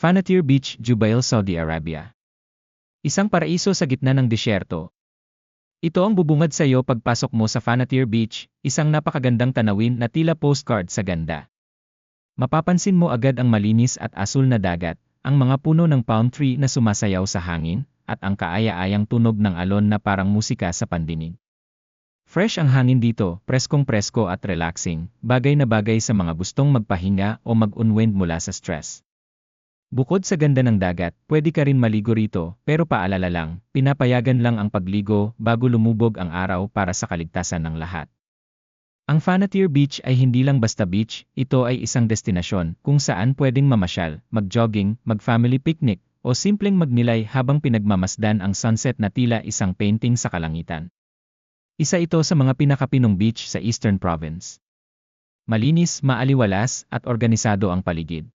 Fanatir Beach, Jubail, Saudi Arabia. Isang paraiso sa gitna ng disyerto. Ito ang bubungad sa iyo pagpasok mo sa Fanatir Beach, isang napakagandang tanawin na tila postcard sa ganda. Mapapansin mo agad ang malinis at asul na dagat, ang mga puno ng palm tree na sumasayaw sa hangin, at ang kaaya-ayang tunog ng alon na parang musika sa pandinig. Fresh ang hangin dito, preskong presko at relaxing, bagay na bagay sa mga gustong magpahinga o mag-unwind mula sa stress. Bukod sa ganda ng dagat, pwede ka rin maligo rito, pero paalala lang, pinapayagan lang ang pagligo bago lumubog ang araw para sa kaligtasan ng lahat. Ang Fanatir Beach ay hindi lang basta beach, ito ay isang destinasyon kung saan pwedeng mamasyal, mag-jogging, mag-family picnic, o simpleng magnilay habang pinagmamasdan ang sunset na tila isang painting sa kalangitan. Isa ito sa mga pinakapinong beach sa Eastern Province. Malinis, maaliwalas, at organisado ang paligid.